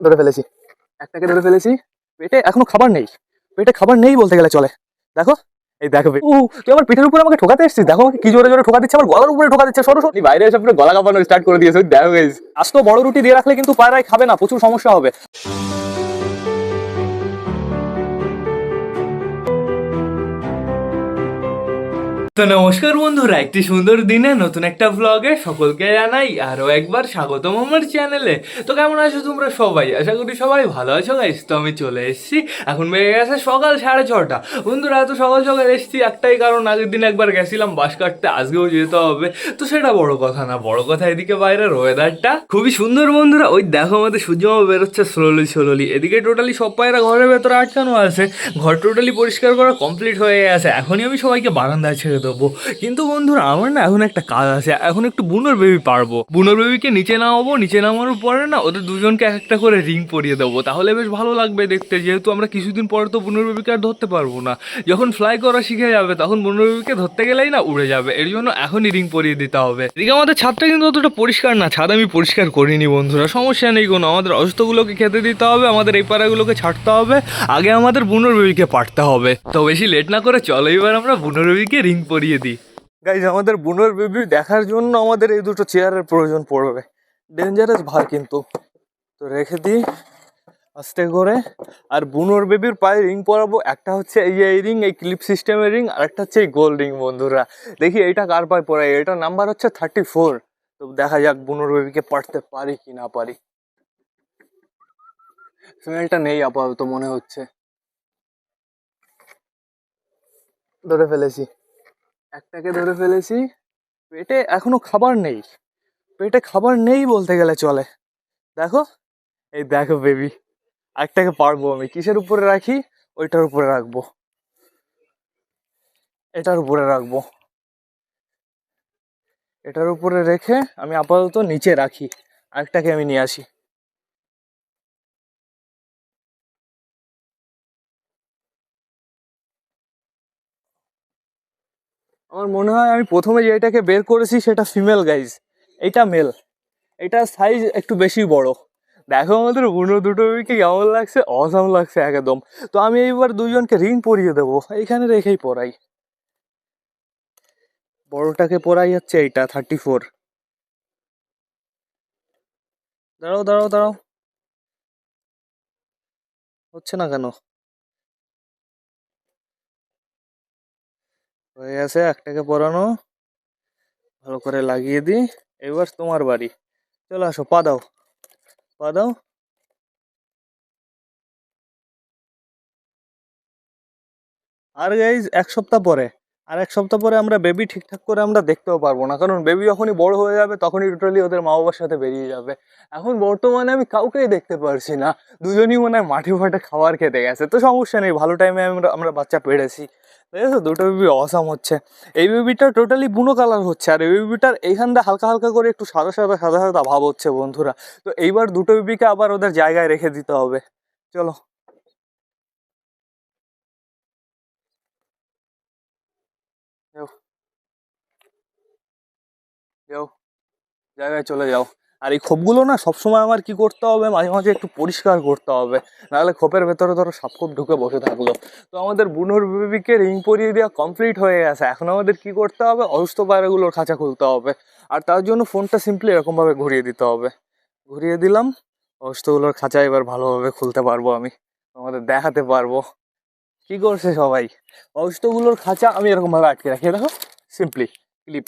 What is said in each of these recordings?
ধরে ফেলেছি। একটাকে ধরে ফেলেছি। পেটে এখনও খাবার নেই। পেটে খাবার নেই বলতে গেলে চলে। দেখো? এই দেখো ও তুই আমার পিঠের উপরে আমাকে ঠোকাতে এসেছিস? দেখো কি জোরে জোরে ঠোকা দিচ্ছে আমার গলার উপরে ঠোকা দিচ্ছে। সরো সরো। বাইরে এসে পুরো গলা কাঁপানো স্টার্ট করে দিয়েছে দেখো গাইস আজ তো বড় রুটি দিয়ে রাখলে কিন্তু পায়রায় খাবে না প্রচুর সমস্যা হবে। তো নমস্কার বন্ধুরা, একটি সুন্দর দিনে নতুন একটা ব্লগে সকলকে জানাই আরও একবার স্বাগতম আমার চ্যানেলে তো কেমন আছো তোমরা সবাই? আশা করি সবাই ভালো আছো গাইস তো আমি চলে এসেছি, এখন বেড়ে গেছে সকাল সাড়ে ছটা। বন্ধুরা, এত সকাল সকাল এসেছি, একটাই কারণ আগের দিন একবার গেছিলাম বাস কাটতে, আজকেও যেতে হবে। তো সেটা বড় কথা না, বড় কথা এদিকে বাইরের ওয়েদারটা খুবই সুন্দর বন্ধুরা। ওই দেখো আমাদের সূর্যমা বেরোচ্ছে স্লোলি স্লোলি এদিকে টোটালি সব পায়রা ঘরের ভেতরে আটকানো আছে। ঘর টোটালি পরিষ্কার করা কমপ্লিট হয়ে গেছে। এখনই আমি সবাইকে বারান্দায় ছেড়ে দেবো। কিন্তু বন্ধুরা, আমার না এখন একটা কাজ আছে। এখন একটু বুনোর বেবি পারব। বুনোর বেবিকে নিচে নামাবো, নিচে নামানোর পরে না ওদের দুজনকে এক একটা করে রিং পরিয়ে দেবো। তাহলে বেশ ভালো লাগবে দেখতে। যেহেতু আমরা কিছুদিন পরে তো বুনোর বেবিকে আর ধরতে পারব না। যখন ফ্লাই করা শিখে যাবে, তখন বুনোর বেবিকে ধরতে গেলেই না উড়ে যাবে। এর জন্য এখনই রিং পরিয়ে দিতে হবে। এদিকে আমাদের ছাদটা কিন্তু অতটা পরিষ্কার না। ছাদ আমি পরিষ্কার করিনি বন্ধুরা, সমস্যা নেই কোনো। আমাদের অসুস্থগুলোকে খেতে দিতে হবে, আমাদের এই পাড়াগুলোকে ছাড়তে হবে। আগে আমাদের বুনোর বেবিকে পাঠতে হবে। তো বেশি লেট না করে চলো, এবার আমরা বুনোর বেবিকে রিং পরিয়ে দিই। গাইজ আমাদের বুনোর বেবি দেখার জন্য আমাদের এই দুটো চেয়ারের প্রয়োজন পড়বে। ডেঞ্জারাস ভার কিন্তু। তো রেখে দিই। আস্তে করে। আর বুনোর বেবির পায়ে রিং পরাবো। একটা হচ্ছে এই এই রিং এই ক্লিপ সিস্টেমের রিং আর একটা হচ্ছে এই গোল রিং বন্ধুরা। দেখি এইটা কার পায়ে পরাই এটার নাম্বার হচ্ছে থার্টি ফোর তো দেখা যাক বুনোর বেবিকে পারতে পারি কি না পারি। স্মেলটা নেই আপাতত, মনে হচ্ছে। ধরে ফেলেছি। একটাকে ধরে ফেলেছি। পেটে এখনও খাবার নেই। পেটে খাবার নেই বলতে গেলে চলে। দেখো? এই দেখো বেবি একটাকে পারব আমি। কিসের উপরে রাখি? ওইটার উপরে রাখব। এটার উপরে রাখব। এটার উপরে রেখে আমি আপাতত নিচে রাখি। আরেকটাকে আমি নিয়ে আসি। আমার মনে হয় আমি প্রথমে যেটাকে বের করেছি সেটা ফিমেল গাইজ এটা মেল এটা সাইজ একটু বেশি বড়। দেখো আমাদের বুনো দুটো বেবিকে কেমন লাগছে? অসাম লাগছে একদম। তো আমি এইবার দুজনকে রিং পরিয়ে দেবো। এইখানে রেখেই পরাই। বড়টাকে পরাই হচ্ছে এইটা থার্টি ফোর দাঁড়াও দাঁড়াও দাঁড়াও। হচ্ছে না কেন? হয়ে গেছে একটাকে পরানো। ভালো করে লাগিয়ে দিই এবার তোমার বাড়ি। চলে আসো, পা দাও। পা দাও। আর গাইজ এক সপ্তাহ পরে। আর এক সপ্তাহ পরে আমরা বেবি ঠিকঠাক করে আমরা দেখতেও পারব না। কারণ বেবি যখনই বড় হয়ে যাবে, তখনই টোটালি ওদের মা বাবার সাথে বেরিয়ে যাবে। এখন বর্তমানে আমি কাউকেই দেখতে পারছি না। দুজনই মনে হয় মাঠে ফাটে খাবার খেতে গেছে। তো সমস্যা নেই, ভালো টাইমে আমরা আমরা বাচ্চা পেড়েছি দুটো বেবি অসাম হচ্ছে। এই বেবিটা টোটালি বুনো কালার হচ্ছে। আর এই বেবিটার এইখান দিয়ে হালকা হালকা করে একটু সাদা সাদা সাদা সাদা ভাব হচ্ছে, বন্ধুরা। তো এইবার দুটো বেবিকে আবার ওদের জায়গায় রেখে দিতে হবে। চলো। যাও। জায়গায় চলে যাও। আর এই খোপগুলো না সবসময় আমার কি করতে হবে? মাঝে মাঝে একটু পরিষ্কার করতে হবে। নাহলে খোপের ভেতরে ধরো সাপখোপ ঢুকে বসে থাকল। তো আমাদের বুনোর বেবিকে রিং পরিয়ে দেওয়া কমপ্লিট হয়ে গেছে। এখন আমাদের কি করতে হবে? অসুস্থ পায়রাগুলোর খাঁচা খুলতে হবে। আর তার জন্য ফোনটা সিম্পলি এরকমভাবে ঘুরিয়ে দিতে হবে। ঘুরিয়ে দিলাম। অসুস্থগুলোর খাঁচা এবার ভালোভাবে খুলতে পারব আমি। তোমাদের দেখাতে পারব। কি করছে সবাই? অসুস্থগুলোর খাঁচা আমি এরকমভাবে আটকে রাখি। দেখো সিম্পলি ক্লিপ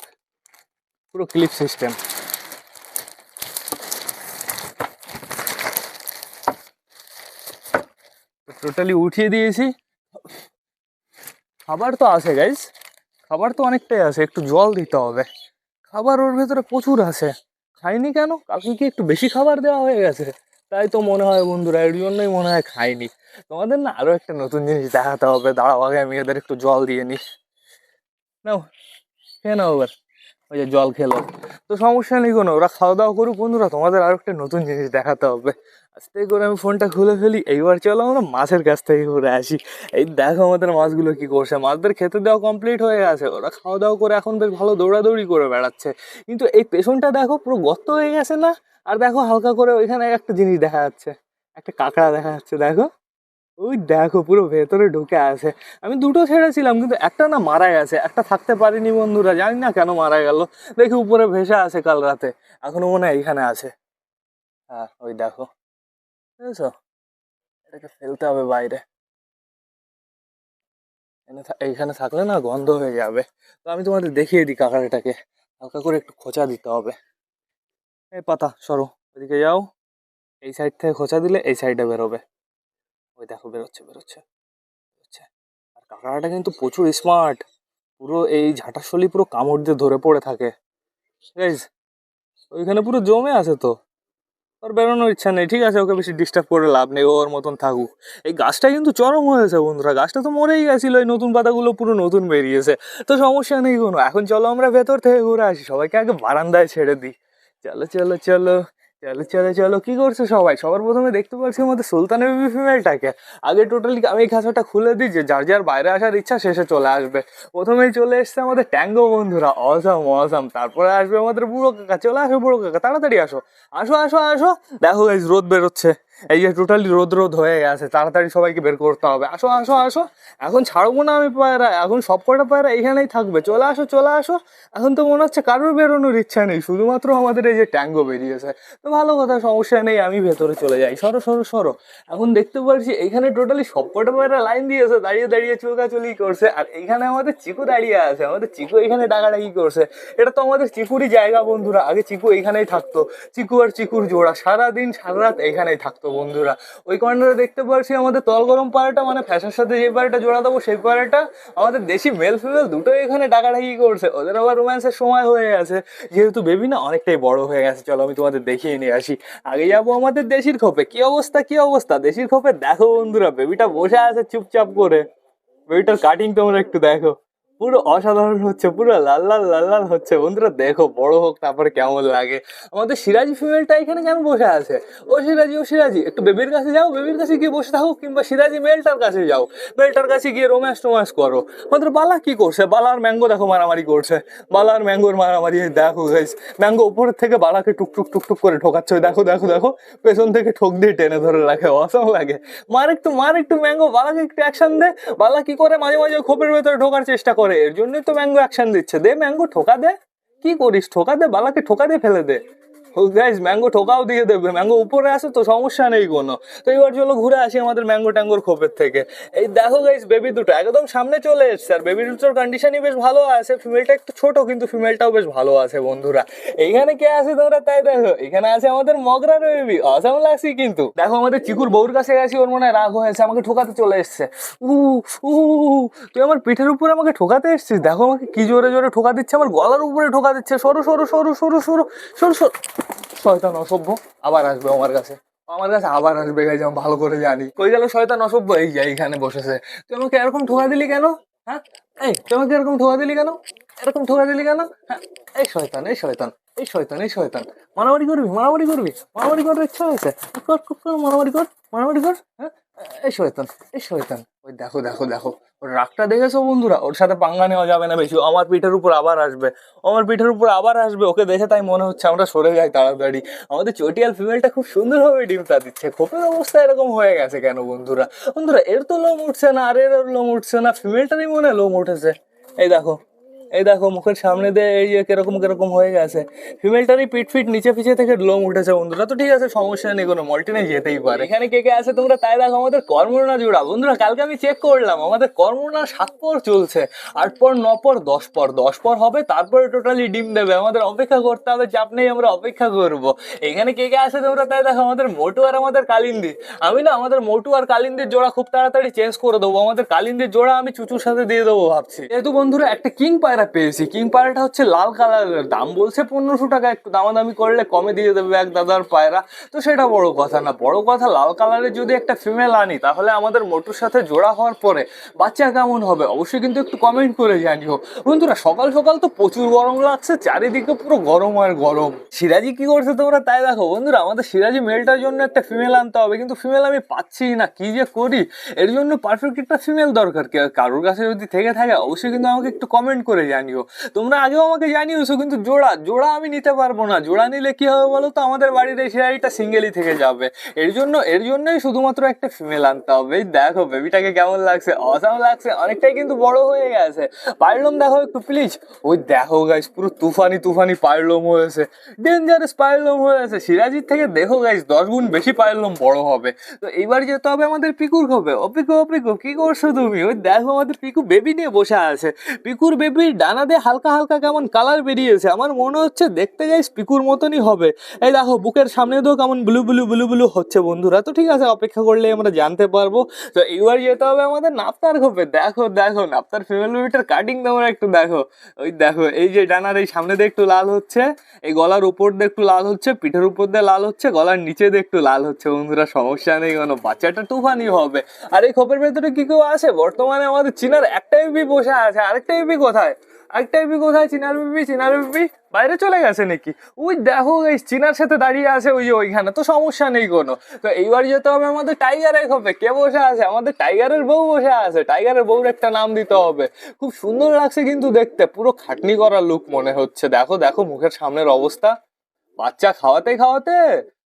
পুরো ক্লিপ সিস্টেম টোটালি উঠিয়ে দিয়েছি। খাবার তো আছে গাইজ খাবার তো অনেকটাই আছে, একটু জল দিতে হবে। খাবার ওর ভেতরে প্রচুর আছে। খাইনি কেন? কালকে কি একটু বেশি খাবার দেওয়া হয়ে গেছে। তাই তো মনে হয়, বন্ধুরা, এর জন্যই মনে হয় খাইনি। তোমাদের না আরও একটা নতুন জিনিস দেখাতে হবে। দাঁড়াও আগে আমি এদের একটু জল দিয়ে নিই নাও, খেয়ে নাও এবার। ওই যে জল খেলো। তো সমস্যা নেই কোনো, ওরা খাওয়া দাওয়া করুক বন্ধুরা, তোমাদের আরও একটা নতুন জিনিস দেখাতে হবে। আস্তে করে আমি ফোনটা খুলে ফেলি, এইবার চলো আমরা মাছের কাছ থেকে ঘুরে আসি। এই দেখো আমাদের মাছগুলো কি করছে, মাছদের খেতে দেওয়া কমপ্লিট হয়ে গেছে, ওরা খাওয়া দাওয়া করে এখন বেশ ভালো দৌড়াদৌড়ি করে বেড়াচ্ছে। কিন্তু এই পেছনটা দেখো পুরো গর্ত হয়ে গেছে না? আর দেখো হালকা করে ওইখানে একটা জিনিস দেখা যাচ্ছে, একটা কাঁকড়া দেখা যাচ্ছে, দেখো। ওই দেখো পুরো ভেতরে ঢুকে আছে। আমি দুটো ছেড়েছিলাম, কিন্তু একটা না মারা গেছে, একটা থাকতে পারিনি বন্ধুরা, জানি না কেন মারা গেল। দেখি উপরে ভেসে আছে কাল রাতে। এখনও মনে হয় এইখানে আছে। হ্যাঁ ওই দেখো। বুঝেছ? এটাকে ফেলতে হবে বাইরে। এইখানে থাকলে না গন্ধ হয়ে যাবে। তো আমি তোমাদের দেখিয়ে দিই কাঁকড়াটাকে। হালকা করে একটু খোঁচা দিতে হবে। এই পাতা, সরো। ওইদিকে যাও। এই সাইড থেকে খোঁচা দিলে এই সাইডে বেরোবে। ওই দেখো, বেরোচ্ছে বেরোচ্ছে বেরোচ্ছে। আর কাঁকড়াটা কিন্তু প্রচুর স্মার্ট পুরো এই ঝাঁটাশলি পুরো কামড় দিয়ে ধরে পড়ে থাকে। ওইখানে পুরো জমে আছে তো। ওর বেরোনোর ইচ্ছা নেই। ঠিক আছে, ওকে বেশি ডিস্টার্ব করে লাভ নেই। ওর মতন থাকুক। এই গাছটা কিন্তু চরম হয়েছে বন্ধুরা। গাছটা তো মরেই গেছিল। এই নতুন পাতাগুলো পুরো নতুন বেরিয়েছে। তো সমস্যা নেই কোনো। এখন চলো আমরা ভেতর থেকে ঘুরে আসি। সবাইকে আগে বারান্দায় ছেড়ে দিই। চলো চলো চলো। চলো চলো চলো, কি করছ সবাই? সবার প্রথমে দেখতে পাচ্ছি আমাদের সুলতানের বেবি ফিমেলটাকে আগে টোটালি আমি এই খাঁচাটা খুলে দিই, যে যার যার বাইরে আসার ইচ্ছা শেষে চলে আসবে। প্রথমেই চলে এসছে আমাদের ট্যাঙ্গো বন্ধুরা। অসাম অসাম তারপরে আসবে আমাদের বুড়ো কাকা। চলে আসো বুড়ো কাকা, তাড়াতাড়ি আসো। আসো আসো আসো। দেখো এই রোদ বেরোচ্ছে। এই যে টোটালি রোদ রোদ হয়ে গেছে, তাড়াতাড়ি সবাইকে বের করতে হবে। আসো আসো আসো। এখন ছাড়বো না আমি পায়রা, এখন সব কটা পায়রা এখানেই থাকবে। চলে আসো চলে আসো। এখন তো মনে হচ্ছে কারোর বেরোনোর ইচ্ছা নেই, শুধুমাত্র আমাদের এই যে ট্যাঙ্গো বেরিয়েছে। তো ভালো কথা, সমস্যা নেই, আমি ভেতরে চলে যাই। সরো সরো সরো। এখন দেখতে পাচ্ছি এখানে টোটালি সব কটা পায়রা লাইন দিয়েছে, দাঁড়িয়ে দাঁড়িয়ে চুলকাচুলি করছে। আর এখানে আমাদের চিকু দাঁড়িয়ে আছে। আমাদের চিকু এখানে ডাকাডাকি করছে। এটা তো আমাদের চিকুরই জায়গা, বন্ধুরা। আগে চিকু এইখানেই থাকতো। চিকু আর চিকুর জোড়া। সারাদিন সারা রাত এইখানেই থাকতো বন্ধুরা। ওই কর্নারে দেখতে পাচ্ছি আমাদের তল গরম পায়রাটা মানে ফ্যাশার সাথে যে পায়রাটা জোড়া দেবো, সেই পায়রাটা আমাদের দেশি মেল ফিমেল দুটোই এখানে ডাকাডাকি করছে। ওদের আবার রোম্যান্সের সময় হয়ে গেছে। যেহেতু বেবি না, অনেকটাই বড় হয়ে গেছে। চলো, আমি তোমাদের দেখিয়ে নিয়ে আসি। আগে যাব আমাদের দেশির খোপে। কি অবস্থা কি অবস্থা? দেশির খোপে দেখো বন্ধুরা বেবিটা বসে আছে চুপচাপ করে। বেবিটার কাটিং তোমরা একটু দেখো। পুরো অসাধারণ হচ্ছে, পুরো লাল লাল লাল লাল হচ্ছে। বন্ধুরা দেখো, বড় হোক, তারপরে কেমন লাগে। আমাদের সিরাজি ফিমেলটা এখানে কেন বসে আছে? ও সিরাজি ও সিরাজি, একটু বেবির কাছে যাও, বেবির কাছে গিয়ে বসে থাকো, কিংবা সিরাজি মেলটার কাছে যাও। মেলটার কাছে গিয়ে রোম্যান্স টোম্যান্স করো। আমাদের বালা কি করছে? বালার ম্যাঙ্গো দেখো, মারামারি করছে। বালার ম্যাঙ্গোর মারামারি, দেখো গাইস ম্যাঙ্গো উপরের থেকে বালাকে টুকটুক টুকটুক করে ঠোকাচ্ছে। দেখো দেখো দেখো, পেছন থেকে ঠোক দিয়ে টেনে ধরে রাখে, অসম লাগে। মার একটু মার একটু ম্যাঙ্গো, বালাকে একটু অ্যাকশন দে। বালা কি করে মাঝে মাঝে খোপের ভেতরে ঢোকার চেষ্টা করে? এর জন্যই তো ম্যাঙ্গো অ্যাকশন দিচ্ছে। দে ম্যাঙ্গো ঠোকা দে। কি করিস? ঠোকা দে, বালাকে ঠোকা দে ফেলে দে। গাইজ ম্যাঙ্গো ঠোকাও, দিয়ে দেবে। ম্যাঙ্গো উপরে আসে তো সমস্যা নেই কোনো। তো এবার চলো ঘুরে আসি আমাদের ম্যাঙ্গো ট্যাঙ্গোর খোপের থেকে। এই দেখো গাইজ বেবি দুটো একদম সামনে চলে এসছে। আর বেবি দুটোর কন্ডিশনই বেশ ভালো আছে। ফিমেলটা একটু ছোট, কিন্তু ফিমেলটাও বেশ ভালো আছে, বন্ধুরা। এইখানে কে আছে তোমরা? তাই দেখো, এখানে আছে আমাদের মগরা বেবি অসাম লাগছি কিন্তু। দেখো, আমাদের চিকুর বউর কাছে গেছি, ওর মনে হয় রাগ হয়েছে, আমাকে ঠোকাতে চলে এসছে। উ উ তুই আমার পিঠের উপরে আমাকে ঠোকাতে এসছিস? দেখো আমাকে কি জোরে জোরে ঠোকা দিচ্ছে, আমার গলার উপরে ঠোকা দিচ্ছে। সরু সরু সরু সরু সরু সরু সরু। শয়তান অসভ্য? আবার আসবে আমার কাছে। আমার কাছে আবার আসবে, গাইজ, আমি ভালো করে জানি। কই গেল শয়তান অসভ্য? এই এইখানে বসেছে। তুই আমাকে এরকম ঠোকা দিলি কেন? হ্যাঁ? এই, তুই আমাকে এরকম ঠোকা দিলি কেন? এরকম ঠোকা দিলি কেন? হ্যাঁ? এই শয়তান এই শয়তান এই শয়তান এই শয়তান। মারামারি করবি মারামারি করবি। মারামারি করার ইচ্ছা হয়েছে। কর কর, মারামারি কর মারামারি কর হ্যাঁ? এই শয়তান এই শয়তান। ওই দেখো দেখো দেখো। ওর রাগটা দেখেছ বন্ধুরা? ওর সাথে পাঙ্গা নেওয়া যাবে না বেশি। আমার পিঠের উপর আবার আসবে। আমার পিঠের উপর আবার আসবে। ওকে দেখে তাই মনে হচ্ছে আমরা সরে যাই তাড়াতাড়ি। আমাদের চটিয়াল ফিমেলটা খুব সুন্দরভাবে ডিমটা দিচ্ছে। খোপের অবস্থা এরকম হয়ে গেছে কেন বন্ধুরা? বন্ধুরা, এর তো লোম উঠছে না, আর এর লোম উঠছে না। ফিমেলটারই মনে হয় লোম উঠেছে। এই দেখো। এই দেখো, মুখের সামনে দিয়ে এই যে কীরকম কীরকম হয়ে গেছে। ফিমেলটারই পিট ফিট নিচে পিছে থেকে লোম উঠেছে, বন্ধুরা। তো ঠিক আছে, সমস্যা নেই, কোনো মল্টিনে যেতেই পারে। এখানে কে কে আছে তোমরা তাই দেখো, আমাদের কর্মনা জোড়া। বন্ধুরা, কালকে আমি চেক করলাম, আমাদের কর্মনা সাত পর চলছে। আট পর, ন পর, দশ পর। দশ পর হবে, তারপরে টোটালি ডিম দেবে। আমাদের অপেক্ষা করতে হবে, চাপ নেই, আমরা অপেক্ষা করব। এখানে কে কে আছে তোমরা তাই দেখো, আমাদের মোটু আর আমাদের কালিন্দি। আমি না, আমাদের মোটু আর কালিন্দির জোড়া খুব তাড়াতাড়ি চেঞ্জ করে দেবো। আমাদের কালিন্দির জোড়া আমি চুচুর সাথে দিয়ে দেবো ভাবছি। যেহেতু বন্ধুরা, একটা কিং পায়রা পেয়েছি। কিং পায়রাটা হচ্ছে লাল কালারের দাম বলছে পনেরোশো টাকা। একটু দামাদামি করলে কমে দিয়ে দেবে এক দাদার পায়রা। তো সেটা বড় কথা না। বড় কথা, লাল কালারের যদি একটা ফিমেল আনি, তাহলে আমাদের মোটুর সাথে জোড়া হওয়ার পরে বাচ্চা কেমন হবে? অবশ্যই কিন্তু একটু কমেন্ট করে জানিও। বন্ধুরা, সকাল সকাল তো প্রচুর গরম লাগছে, চারিদিকে পুরো গরম আর গরম। সিরাজি কি করছে তোমরা তাই দেখো। বন্ধুরা, আমাদের সিরাজি মেলটার জন্য একটা ফিমেল আনতে হবে। কিন্তু ফিমেল আমি পাচ্ছি না, কি যে করি? এর জন্য পারফেক্ট একটা ফিমেল দরকার। কারোর কাছে যদি থেকে থাকে, অবশ্যই কিন্তু আমাকে একটু কমেন্ট করে জানিও। তোমরা আগেও আমাকে জানিয়েছো, কিন্তু জোড়া জোড়া আমি নিতে পারব না। জোড়া নিলে কি হবে বলো তো? আমাদের বাড়ির এই শিরাইটা সিঙ্গেলই থেকে যাবে। এর জন্য, এর জন্যই শুধুমাত্র একটা ফিমেল আনতে হবে। দেখো বেবিটাকে কেমন লাগছে? অসাম লাগছে। অনেকটাই কিন্তু বড় হয়ে গেছে। পারলম দেখো একটু প্লিজ ওই দেখো গাইস পুরো তুফানি তুফানি পারলম হয়েছে। ডেঞ্জারাস পারলম হয়েছে। সিরাজির থেকে দেখো গাইস দশ গুণ বেশি পারলম বড় হবে। তো এইবার যেতে হবে আমাদের পিকুর খোপে ও পিকু, ও কি করছ তুমি? ওই দেখো আমাদের পিকু বেবি নিয়ে বসে আছে। পিকুর বেবির ডানা দিয়ে হালকা হালকা কেমন কালার বেরিয়েছে। আমার মনে হচ্ছে দেখতে গাইস পিকুর মতনই হবে। এই দেখো, বুকের সামনে তো কেমন ব্লু ব্লু ব্লু ব্লু হচ্ছে বন্ধুরা। তো ঠিক আছে, অপেক্ষা করলে আমরা জানতে পারব। তো এইবার যেতে হবে আমাদের নাপ্তার খোপে। দেখো দেখো নাপ্তার ফিমেল বেবিটার কাটিং তোমরা একটু দেখো। ওই দেখো, এই যে ডানার এই সামনে দিয়ে একটু লাল হচ্ছে, এই গলার উপর দিয়ে একটু লাল হচ্ছে, পিঠের উপর দিয়ে লাল হচ্ছে, গলার নিচে দিয়ে একটু লাল হচ্ছে বন্ধুরা, সমস্যা নেই কোনো, বাচ্চাটা তুফানি হবে। আর এই খোপের ভেতরে কি কেউ আছে? বর্তমানে আমাদের চীনার একটা বিবি বসে আছে, আরেকটা বিবি কোথায়? আরেকটা বিবি কোথায়? চীনার বিবি চীনার বিবি বাইরে চলে গেছে নাকি? ওই দেখো, এই চীনার সাথে দাঁড়িয়ে আছে ওই যে ওইখানে, তো সমস্যা নেই কোনো। তো এইবার যেতে হবে আমাদের টাইগারের খোপে। কে বসে আছে? আমাদের টাইগারের বউ বসে আছে। টাইগারের বউর একটা নাম দিতে হবে। খুব সুন্দর লাগছে কিন্তু দেখতে। পুরো খাটনি করা লুক মনে হচ্ছে। দেখো দেখো মুখের সামনের অবস্থা। বাচ্চা খাওয়াতে খাওয়াতে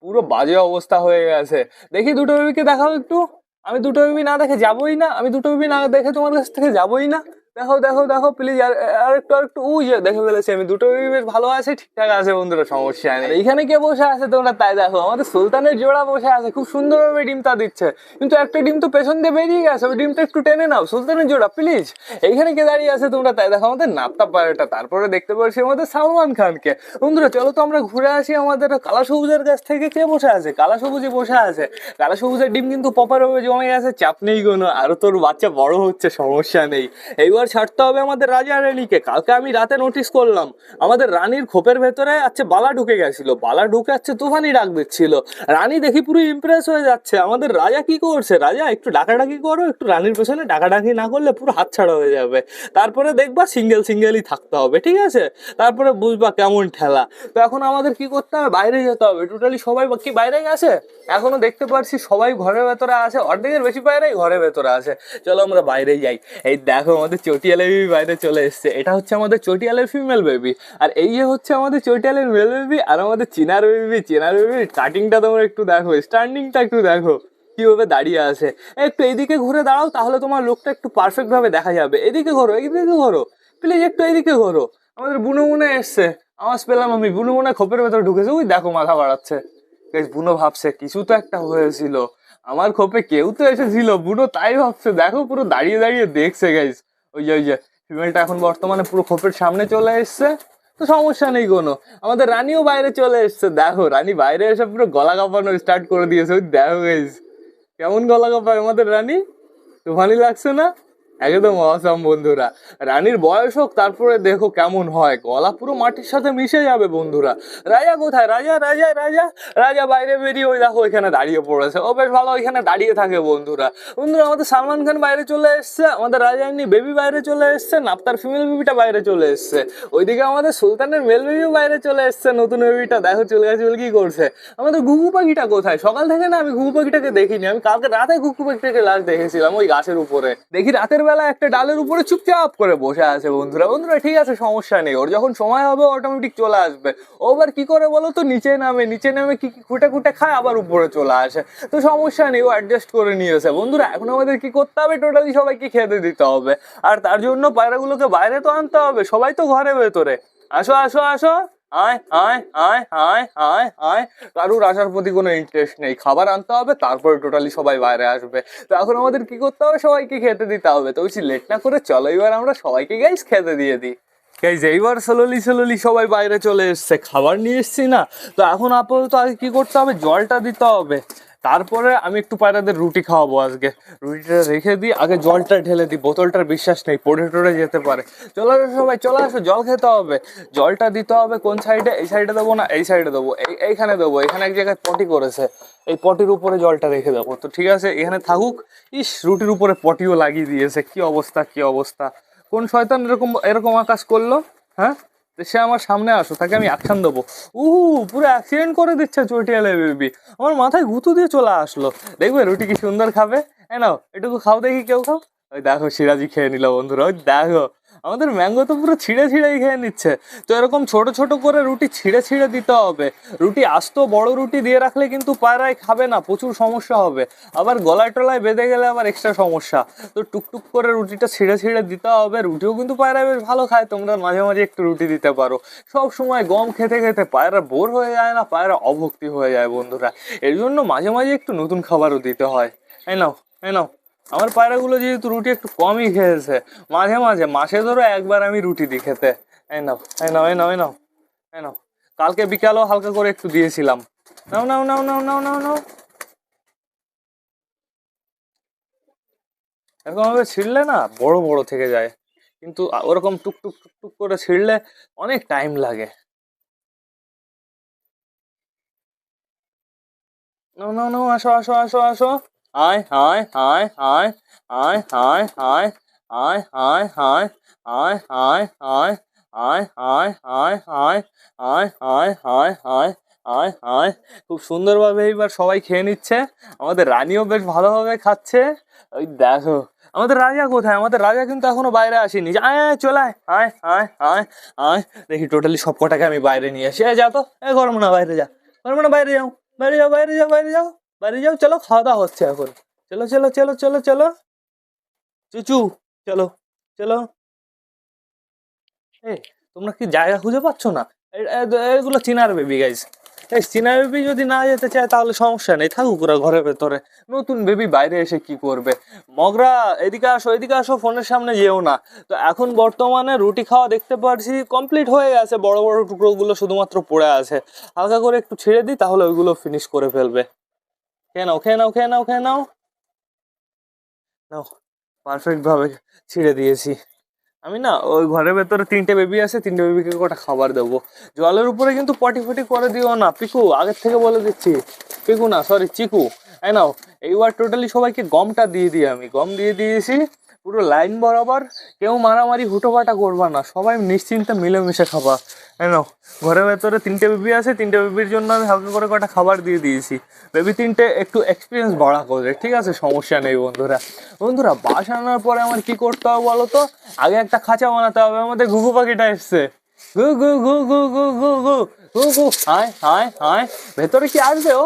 পুরো বাজে অবস্থা হয়ে গেছে। দেখি দুটো বেবিকে দেখাও একটু। আমি দুটো বেবি না দেখে যাবোই না। আমি দুটো বেবি না দেখে তোমার কাছ থেকে যাবোই না। দেখো দেখো দেখো প্লিজ আর একটু আর একটু উই যে দেখে ফেলেছি আমি দুটো বেবি বেশ ভালো আছে, ঠিকঠাক আছে বন্ধুরা, সমস্যা নেই। এইখানে কে বসে আছে তোমরা, তাই দেখো, আমাদের সুলতানের জোড়া বসে আছে, খুব সুন্দরভাবে ডিমটা দিচ্ছে। কিন্তু একটা ডিম তো পেছন দিয়ে বেরিয়ে গেছে, ওই ডিমটা একটু টেনে নাও, সুলতানের জোড়া প্লিজ এইখানে কে দাঁড়িয়ে আছে তোমরা, তাই দেখো, আমাদের নাপ্তা পাড়াটা, তারপরে দেখতে পাচ্ছি আমাদের সালমান খানকে। বন্ধুরা, চলো তো আমরা ঘুরে আসি আমাদের কালা সবুজের কাছ থেকে, কে বসে আছে? কালা সবুজে বসে আছে। কালা সবুজের ডিম কিন্তু পপার ভাবে জমে গেছে, চাপ নেই কোনো, আরও তোর বাচ্চা বড় হচ্ছে, সমস্যা নেই। এইবার ছাড়তে হবে আমাদের রাজা রানীকে। কালকে আমি রাতে নোটিস করলাম, আমাদের রানীর খোপের ভেতরে আছে বালা ঢুকে গেছিল। বালা ঢুকে আছে তুফানি ডাক দিচ্ছিল। রানী দেখি পুরো ইমপ্রেস হয়ে যাচ্ছে। আমাদের রাজা কি করছে? রাজা, একটু ডাকাডাকি করো, একটু রানীর পেছনে ডাকাডাকি না করলে পুরো হাতছাড়া হয়ে যাবে। তারপরে দেখবা সিঙ্গেল সিঙ্গেলই থাকতে হবে, ঠিক আছে? তারপরে বুঝবা কেমন ঠেলা। তো এখন আমাদের কি করতে হবে? বাইরে যেতে হবে। টোটালি সবাই কি বাইরে গেছে এখনও দেখতে পারছি সবাই ঘরের ভেতরে আছে। অর্ধেকের বেশি বাইরেই ঘরের ভেতরে আছে। চলো আমরা বাইরে যাই। এই দেখো আমাদের চটিয়ালে বেবি বাইরে চলে এসছে। এটা হচ্ছে আমাদের চটিয়ালের ফিমেল বেবি আর এই যে হচ্ছে আমাদের চটিয়ালের মেল বেবি আর আমাদের চিনার বেবি চিনার বেবি কাটিংটা তোমরা একটু দেখো স্ট্যান্ডিংটা একটু দেখো, কীভাবে দাঁড়িয়ে আছে। একটু এইদিকে ঘুরে দাঁড়াও, তাহলে তোমার লোকটা একটু পারফেক্টভাবে দেখা যাবে। এদিকে ঘোরো এদিকে ঘোরো। প্লিজ একটু এইদিকে ঘোরো। আমাদের বুনো মুনে এসছে। আওয়াজ পেলাম আমি, বুনো মুনে খোপের ভেতরে ঢুকেছে। ওই দেখো মাথা বাড়াচ্ছে। বুনো ভাবছে, কিছু তো একটা হয়েছিল। আমার খোপে কেউ তো এসেছিল, বুনো তাই ভাবছে। দেখো পুরো দাঁড়িয়ে দাঁড়িয়ে দেখছে গাইস ওই যে ওই যে ফিমেলটা এখন বর্তমানে পুরো খোপের সামনে চলে এসছে। তো সমস্যা নেই কোনো। আমাদের রানীও বাইরে চলে এসছে। দেখো, রানী বাইরে এসে পুরো গলা কাঁপানো স্টার্ট করে দিয়েছে। ওই দেখো কেমন গলা কাঁপায় আমাদের রানী? তো ভালোই লাগছে না? একদম অসাম বন্ধুরা। রানীর বয়স হোক, তারপরে দেখো কেমন হয়। গলা পুরো মাটির সাথে মিশে যাবে বন্ধুরা। রাজা কোথায়? রাজা রাজা রাজা রাজা বাইরে বেরিয়ে ওই দেখো এখানে দাঁড়িয়ে পড়েছে। ও বেশ ভালো ওইখানে দাঁড়িয়ে থাকে বন্ধুরা। বন্ধুরা, আমাদের সালমান খান বাইরে চলে এসছে, আমাদের রাজাইনি বেবি বাইরে চলে এসছে, নাপ্তার ফিমেল বেবিটা বাইরে চলে এসছে। ওইদিকে আমাদের সুলতানের মেল বেবিও বাইরে চলে এসছে, নতুন বেবিটা দেখো চলে গেছে, বলে কি করছে? আমাদের ঘুঘু পাখিটা কোথায়? সকাল থেকে না আমি ঘুঘু পাখিটাকে দেখিনি। আমি কালকে রাতে ঘুঘু পাখিটাকে লাস্ট দেখেছিলাম ওই গাছের উপরে। দেখি রাতের বেলা একটা ডালের উপরে চুপচাপ করে বসে আছে বন্ধুরা। বন্ধুরা, ঠিক আছে, সমস্যা নেই। ওর যখন সময় হবে অটোমেটিক চলে আসবে। ও আবার কি করে বলো তো, নিচে নামে নিচে নামে কি কি খুঁটে খুঁটে খায়, আবার উপরে চলে আসে। তো সমস্যা নেই, ও অ্যাডজাস্ট করে নিয়েছে। বন্ধুরা, এখন আমাদের কি করতে হবে? টোটালি সবাইকে খেতে দিতে হবে। আর তার জন্য পায়রাগুলোকে বাইরে তো আনতে হবে। সবাই তো ঘরে ভেতরে। আসো আসো আসো। আয় আয় আয় আয় আয় আয়। কারুর আসার প্রতি কোনো ইন্টারেস্ট নেই। খাবার আনতে হবে, তারপরে টোটালি সবাই বাইরে আসবে। তো এখন আমাদের কি করতে হবে? সবাইকে খেতে দিতে হবে। তো বেশি লেট না করে চলো, এবার আমরা সবাইকে গাইস খেতে দিয়ে দিই। গাইজ এইবার স্লোলি স্লোলি সবাই বাইরে চলে এসছে, খাবার নিয়ে এসছি না। তো এখন আপাতত আগে কি করতে হবে? জলটা দিতে হবে। তারপরে আমি একটু পায়রাদের রুটি খাওয়াবো আজকে। রুটিটা রেখে দিই, আগে জলটা ঢেলে দিই। বোতলটার বিশ্বাস নেই পড়ে টড়ে যেতে পারে। চলে আসো সবাই, চলে আসো, জল খেতে হবে। জলটা দিতে হবে কোন সাইডে? এই সাইডে দেবো না, এই সাইডে দেবো। এই, এইখানে দেবো। এখানে এক জায়গায় পটি করেছে। এই পটির উপরে জলটা রেখে দেবো। তো ঠিক আছে, এখানে থাকুক। ইস, রুটির উপরে পটিও লাগিয়ে দিয়েছে। কি অবস্থা কি অবস্থা? কোন শয়তান এরকম এরকম আকাশ করল? হ্যাঁ? সে আমার সামনে আসো, তাকে আমি অ্যাকশন দেবো। উহু, পুরো অ্যাক্সিডেন্ট করে দিচ্ছে চটিয়ালে বেবি। আমার মাথায় গুঁতো দিয়ে চলে আসলো। দেখবে রুটি কি সুন্দর খাবে? হ্যাঁ নাও, এটুকু খাও দেখি কেউ খাও। ওই দেখো সিরাজি খেয়ে নিল বন্ধুরা, ওই দেখো। আমাদের ম্যাঙ্গো তো পুরো ছিঁড়ে ছিঁড়েই খেয়ে নিচ্ছে। তো এরকম ছোট ছোট করে রুটি ছিঁড়ে ছিঁড়ে দিতে হবে। রুটি আস্ত বড় রুটি দিয়ে রাখলে কিন্তু পায়রায় খাবে না, প্রচুর সমস্যা হবে। আবার গলায় টলায় বেঁধে গেলে আবার এক্সট্রা সমস্যা। তো টুকটুক করে রুটিটা ছিঁড়ে ছিঁড়ে দিতে হবে। রুটিও কিন্তু পায়রায় বেশ ভালো খায়, তোমরা মাঝে মাঝে একটু রুটি দিতে পারো। সব সময় গম খেতে খেতে পায়রা বোর হয়ে যায় না, পায়রা অভক্তি হয়ে যায় বন্ধুরা। এর জন্য মাঝে মাঝে একটু নতুন খাবারও দিতে হয়। এই নাও নাও। আমার পায়রাগুলো যেহেতু রুটি একটু কমই খেয়েছে, মাঝে মাঝে, মাসে ধরো একবার আমি রুটি দিই খেতে। এই নাও এই নাও এই নাও এই নাও এই নাও। কালকে বিকালেও হালকা করে একটু দিয়েছিলাম। নাও নাও নাও নাও নাও নাও নাও। এরকম ভাবে ছিঁড়লে না বড় বড় থেকে যায়। কিন্তু ওরকম টুকটুক টুকটুক করে ছিঁড়লে অনেক টাইম লাগে। নাও নাও নাও, আসো আসো আসো আসো। আয় হায় হায় হায় আয় হায় হায় আয় হায় হায় আয় হায় হায় আয় হায় হায় হায় আয় হায় হায় হায় আয় হায় খুব সুন্দরভাবে এইবার সবাই খেয়ে নিচ্ছে। আমাদের রানীও বেশ ভালোভাবে খাচ্ছে। ওই দেখো, আমাদের রাজা কোথায়? আমাদের রাজা কিন্তু এখনও বাইরে আসেনি। আয় চলে আয়। আয় আয় আয় আয়। দেখি টোটালি সব কটাকে আমি বাইরে নিয়ে আসি। যা তো। এ গরম না বাইরে যা। গরম না বাইরে যাও। বাইরে যাও বাইরে যাও বাইরে যাও। বাইরে যাও, চলো খাওয়া দাওয়া হচ্ছে এখন। চলো চলো চলো চলো চলো। চুচু, চলো চলো। এ তোমরা কি জায়গা খুঁজে পাচ্ছ না? এগুলো চিনার বেবি গাইজ এই, চিনার বেবি যদি না যেতে চায়, তাহলে সমস্যা নেই। থাকুক ওরা ঘরের ভেতরে। নতুন বেবি বাইরে এসে কি করবে? মগরা, এদিকে আসো এদিকে আসো, ফোনের সামনে যেও না। তো এখন বর্তমানে রুটি খাওয়া দেখতে পারছি কমপ্লিট হয়ে গেছে। বড় বড় টুকরোগুলো শুধুমাত্র পড়ে আছে। হালকা করে একটু ছেড়ে দিই, তাহলে ওইগুলো ফিনিশ করে ফেলবে। খেয়ে নাও খেয়ে নাও খেয়ে নাও খেয়ে নাও। নাও পারফেক্টভাবে ছিঁড়ে দিয়েছি। আমি না, ওই ঘরের ভেতরে তিনটে বেবি আছে, তিনটে বেবিকে কটা খাবার দেবো। জলের উপরে কিন্তু পটি ফটি করে দিও না, পিকু, আগের থেকে বলে দিচ্ছি। পিকু না সরি চিকু। হ্যাঁ নাও, এইবার টোটালি সবাইকে গমটা দিয়ে দিই আমি। গম দিয়ে দিয়েছি পুরো লাইন বরাবর কেউ মারামারি, হুটোপাটা করবা না। সবাই নিশ্চিন্তে মিলেমিশে খাবা। নাও, ঘরের ভেতরে তিনটে বেবি আছে, তিনটে বেবির জন্য আমি হালকা করে কটা খাবার দিয়ে দিয়েছি। বেবি তিনটে, একটু এক্সপিরিয়েন্স বাড়া করে ঠিক আছে? সমস্যা নেই, বন্ধুরা। বন্ধুরা, বাস আনার পরে আমার কি করতে হবে বলো তো? আগে একটা খাঁচা বানাতে হবে, আমাদের ঘুঘু পাখিটা এসছে। ঘু ঘু ঘু ঘু ঘু ঘু ঘু ঘু ঘু। হায় হায় হায়। ভেতরে কি আসবে ও?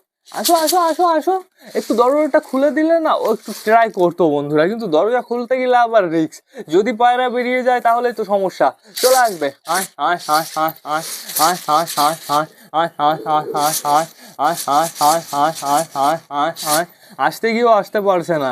আসো আসো আসো আসো একটু দরজাটা খুলে দিলে না ও একটু ট্রাই করতো বন্ধুরা কিন্তু দরজা খুলতে গেলে আবার রিক্স যদি পায়রা বেরিয়ে যায় তাহলে তো সমস্যা চলে আসবে হায় হায় হায় হায় হায় হায় হায় হায় হায় হায় হায় হায় হায় হায় হায় হায় হায় হায় হায় আসতে গিয়েও আসতে পারছে না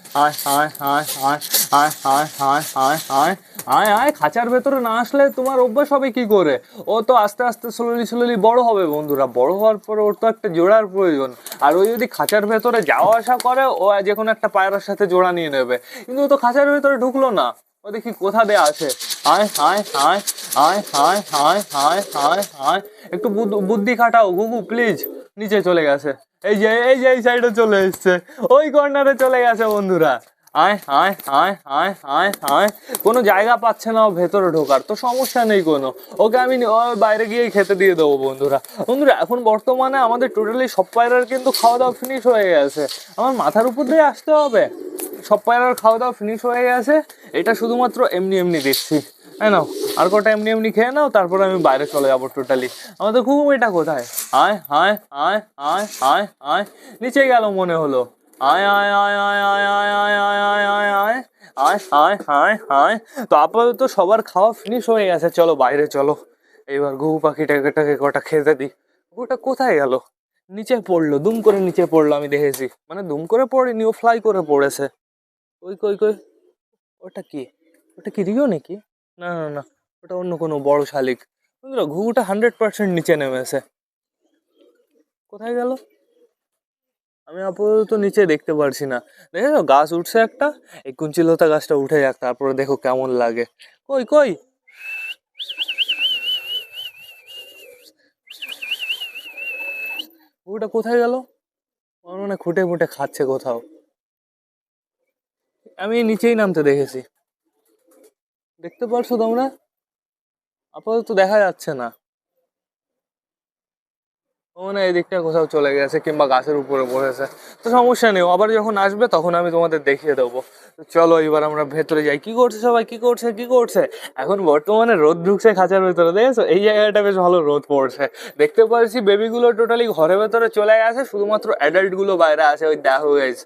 হায় হায় হায় হায় হায় হায় হায় হায় আয় আয় খাঁচার ভেতরে না আসলে তোমার অভ্যাস হবে কি করে ও তো আস্তে আস্তে স্লোলি স্লোলি বড় হবে বন্ধুরা বড় হওয়ার পরে ওর তো একটা জোড়ার প্রয়োজন আর ও যদি খাঁচার ভেতরে যাওয়া আসা করে ও যে কোনো একটা পায়রার সাথে জোড়া নিয়ে নেবে কিন্তু ও তো খাঁচার ভেতরে ঢুকলো না ও দেখি কোথা দিয়ে আসে হায় হায় হায় হায় হায় হায় হায় হায় হায় একটু বুদ্ধি খাটাও গুগু প্লিজ নিচে চলে গেছে এই যে এই যে, এই সাইডে চলে এসছে। ওই কর্নারে চলে গেছে বন্ধুরা। আয় আয় আয় আয় আয় আয়। কোনো জায়গা পাচ্ছে না ভেতরে ঢোকার, তো সমস্যা নেই কোনো। ওকে আমি বাইরে গিয়ে খেতে দিয়ে দেবো বন্ধুরা। বন্ধুরা, এখন বর্তমানে আমাদের টোটালি সব পায়রার কিন্তু খাওয়া দাওয়া ফিনিশ হয়ে গেছে। আমার মাথার উপর দিয়ে আসতে হবে। সব পায়রার খাওয়া দাওয়া ফিনিশ হয়ে গেছে। এটা শুধুমাত্র এমনি এমনি দিচ্ছি হ্যাঁ নাও আর কটা এমনি এমনি খেয়ে নাও তারপরে আমি বাইরে চলে যাব টোটালি আমাদের ঘুম এটা কোথায় আয় আয় আয় আয় আয় আয় নিচে গেল মনে হলো আয় আয় আয় আয় আয় আয় আয় আয় আয় আয় আয় আয় হায় হায় হায় তো আপাতত সবার খাওয়া ফিনিশ হয়ে গেছে চলো বাইরে চলো এবার ঘুঘু পাখিটাকে কটা খেতে দিই ঘুঘুটা কোথায় গেল নিচে পড়ল দুম করে নিচে পড়ল আমি দেখেছি মানে দুম করে পড়েনি ও ফ্লাই করে পড়েছে ওই কই কই ওটা কি ওটা কি রিও নাকি না না না। ওটা অন্য কোনো বড় শালিক। বন্ধুরা, ঘুঘুটা হান্ড্রেড পার্সেন্ট নিচে নেমেছে। কোথায় গেল? আমি আপাতত নিচে দেখতে পারছি না। দেখেছ? গাছ উঠছে একটা, এই কুঞ্চিলতা গাছটা উঠে যাক, তারপরে দেখো কেমন লাগে। কই কই? ঘুঘুটা কোথায় গেল? আমার মনে খুঁটে মুটে খাচ্ছে কোথাও। আমি নিচেই নামতে দেখেছি। দেখতে পারছ তোমরা? আপাতত দেখা যাচ্ছে না। ও দিকটা কোথাও চলে গেছে কিংবা গাছের উপরে বসেছে। তো সমস্যা নেই আবার যখন আসবে তখন আমি তোমাদের দেখিয়ে দেবো। চলো এবার আমরা ভেতরে যাই। কি করছে সবাই? কি করছে? কি করছে? এখন বর্তমানে রোদ ঢুকছে খাঁচার ভেতরে, দেখেছ? এই জায়গাটা বেশ ভালো রোদ পড়ছে। দেখতে পাচ্ছি বেবিগুলো টোটালি ঘরের ভেতরে চলে গেছে, শুধুমাত্র অ্যাডাল্টগুলো বাইরে আছে, ওই দেখো গেছে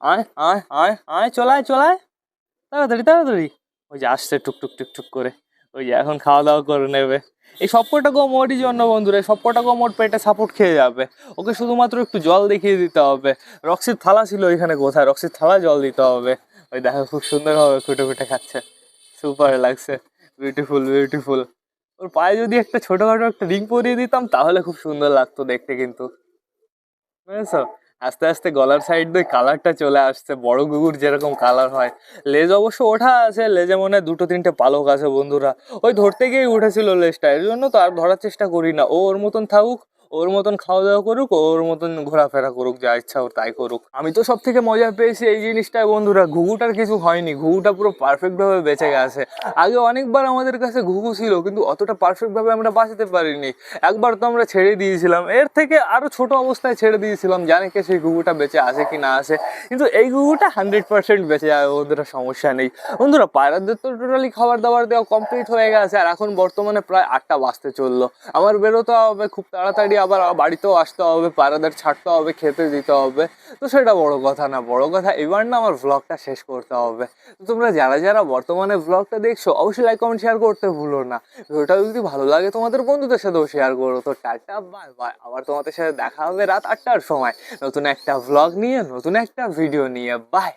আয় আয় আয় চলায় চলায়। তাড়াতাড়ি তাড়াতাড়ি। ওই যে আসছে টুক টুক টুক টুক করে। ওই যে এখন খাওয়া দাওয়া করে নেবে। এই সবকটা মোটই জন্য বন্ধুরা, এই সবকটা মোট পেটে সাপোর্ট খেয়ে যাবে। ওকে শুধুমাত্র একটু জল দেখিয়ে দিতে হবে। রক্সির থালা ছিল ওইখানে কোথায়? রক্সির থালা জল দিতে হবে। ওই দেখো খুব সুন্দরভাবে খুঁটে খুঁটে খাচ্ছে। সুপার লাগছে। বিউটিফুল বিউটিফুল ওর পায়ে যদি একটা ছোটখাটো একটা রিং পরিয়ে দিতাম, তাহলে খুব সুন্দর লাগতো দেখতে কিন্তু। বুঝেছ? আস্তে আস্তে গলার সাইড দিয়ে কালারটা চলে আসছে, বড় গুগুর যেরকম কালার হয়। লেজ অবশ্য ওঠা আছে, লেজে মনে দুটো তিনটে পালক আছে বন্ধুরা। ওই ধরতে গিয়েই উঠেছিল লেজটা এর জন্য তো আর ধরার চেষ্টা করি না। ও ওর মতন থাকুক ওর মতন খাওয়া দাওয়া করুক, ওর মতন ঘোরাফেরা করুক, যা ইচ্ছা ওর তাই করুক। আমি তো সব থেকে মজা পেয়েছি এই জিনিসটায় বন্ধুরা, ঘুঘুটার কিছু হয়নি। ঘুঘুটা পুরো পারফেক্ট ভাবে বেঁচে গেছে। আগে অনেকবার আমাদের কাছে ঘুঘু ছিল, কিন্তু অতটা পারফেক্ট ভাবে আমরা বাঁচাতে পারিনি। একবার তো আমরা ছেড়ে দিয়েছিলাম। এর থেকে আরও ছোট অবস্থায় ছেড়ে দিয়েছিলাম, জানে কে সেই ঘুঘুটা বেঁচে আছে কি না আছে। কিন্তু এই ঘুঘুটা হান্ড্রেড পার্সেন্ট বেঁচে যায় ওদের সমস্যা নেই। বন্ধুরা, পায়রাদের তো টোটালি খাবার দাবার দেওয়া কমপ্লিট হয়ে গেছে, আর এখন বর্তমানে প্রায় আটটা বাজতে চলল। আমার বেরোতে হবে, খুব তাড়াতাড়ি আবার বাড়িতেও আসতে হবে পায়রাদের ছাড়তে হবে, খেতে দিতে হবে। তো সেটা বড় কথা না, বড় কথা এবার না আমার ভ্লগটা শেষ করতে হবে। তো তোমরা যারা যারা বর্তমানে ভ্লগটা দেখছ, অবশ্যই লাইক কমেন্ট শেয়ার করতে ভুলো না। ভিডিওটা যদি ভালো লাগে তোমাদের বন্ধুদের সাথেও শেয়ার করো। তো টাটা বাই বাই আবার তোমাদের সাথে দেখা হবে রাত আটটার সময়। নতুন একটা ভ্লগ নিয়ে, নতুন একটা ভিডিও নিয়ে। বাই